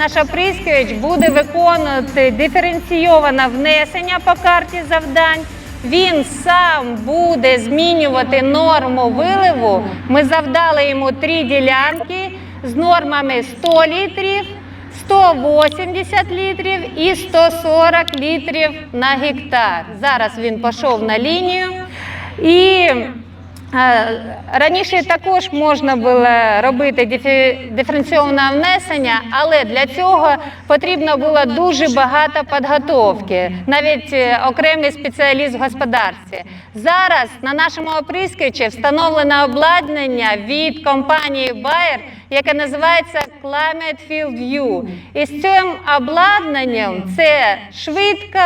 наш оприскувач буде виконувати диференційоване внесення по карті завдань. Він сам буде змінювати норму виливу. Ми завдали йому три ділянки з нормами 100 літрів, 180 літрів і 140 літрів на гектар. Зараз він пішов на лінію. І Раніше також можна було робити диференційоване внесення, але для цього потрібно було дуже багато підготовки, навіть е, окремий спеціаліст в господарстві. Зараз на нашому оприскувачі встановлено обладнання від компанії Bayer, яке називається Climate Field View. І з цим обладнанням це швидко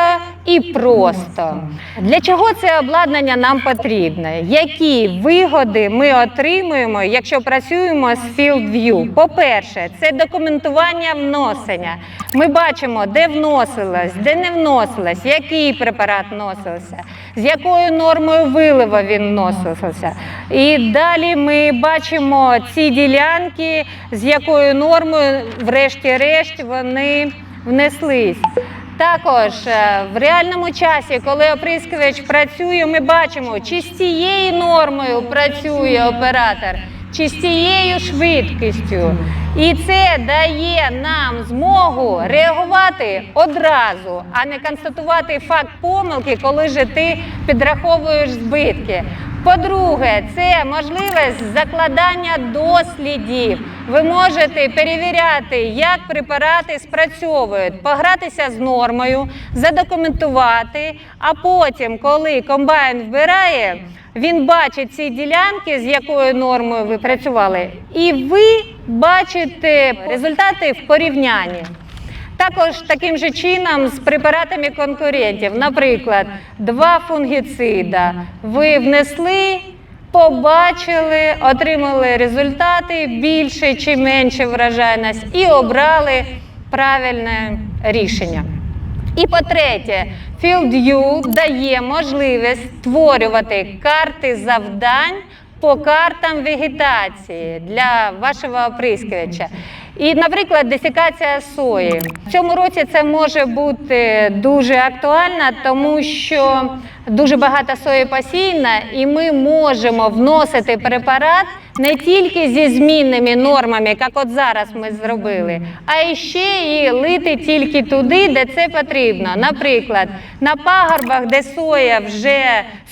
і просто. Для чого це обладнання нам потрібне? Які вигоди ми отримуємо, якщо працюємо з Field View? По-перше, це документування вносення. Ми бачимо, де вносилось, де не вносилось, який препарат вносився, з якою нормою виливу він вносився. І далі ми бачимо ці ділянки, з якою нормою, врешті-решт, вони внеслись. Також е, в реальному часі, коли оприскувач працює, ми бачимо, чи з цією нормою працює оператор, чи з цією швидкістю. І це дає нам змогу реагувати одразу, а не констатувати факт помилки, коли же ти підраховуєш збитки. По-друге, це можливість закладання дослідів. Ви можете перевіряти, як препарати спрацьовують, погратися з нормою, задокументувати. А потім, коли комбайн вбирає, він бачить ці ділянки, з якою нормою ви працювали, і ви бачите результати в порівнянні. Також таким же чином з препаратами конкурентів, наприклад, два фунгіцида ви внесли, побачили, отримали результати більше чи менше вражайність і обрали правильне рішення. І по-третє, FieldView дає можливість створювати карти завдань по картам вегетації для вашого оприскувача. І, наприклад, десикація сої. В цьому році це може бути дуже актуально, тому що дуже багато сої посіяна, і ми можемо вносити препарат не тільки зі змінними нормами, як от зараз ми зробили, а ще і лити тільки туди, де це потрібно. Наприклад, на пагорбах, де соя вже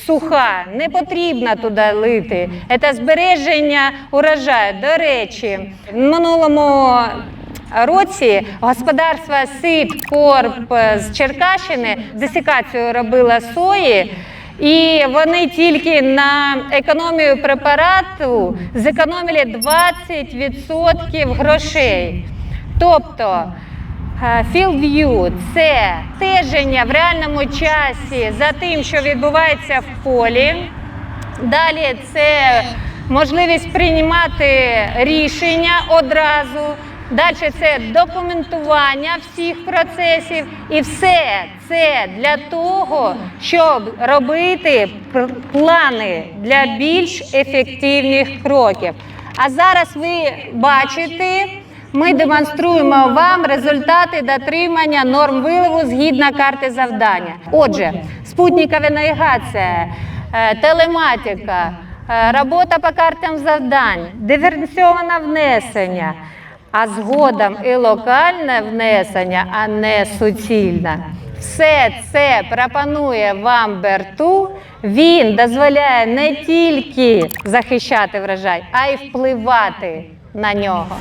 суха, не потрібно туди лити. Це збереження урожаю. До речі, в минулому році господарство Сипкорп з Черкащини десикацію робила сої. І вони тільки на економію препарату зекономили 20% грошей. Тобто е, Field View – це стеження в реальному часі за тим, що відбувається в полі. Далі це можливість приймати рішення одразу. Далі це документування всіх процесів, і все це для того, щоб робити плани для більш ефективних кроків. А зараз ви бачите, ми демонструємо вам результати дотримання норм виливу згідно карти завдання. Отже, спутникова навігація, е, телематика, е, робота по картам завдань, диференційоване внесення, а згодом і локальне внесення, а не суцільне. Все це пропонує вам Берту. Він дозволяє не тільки захищати врожай, а й впливати на нього.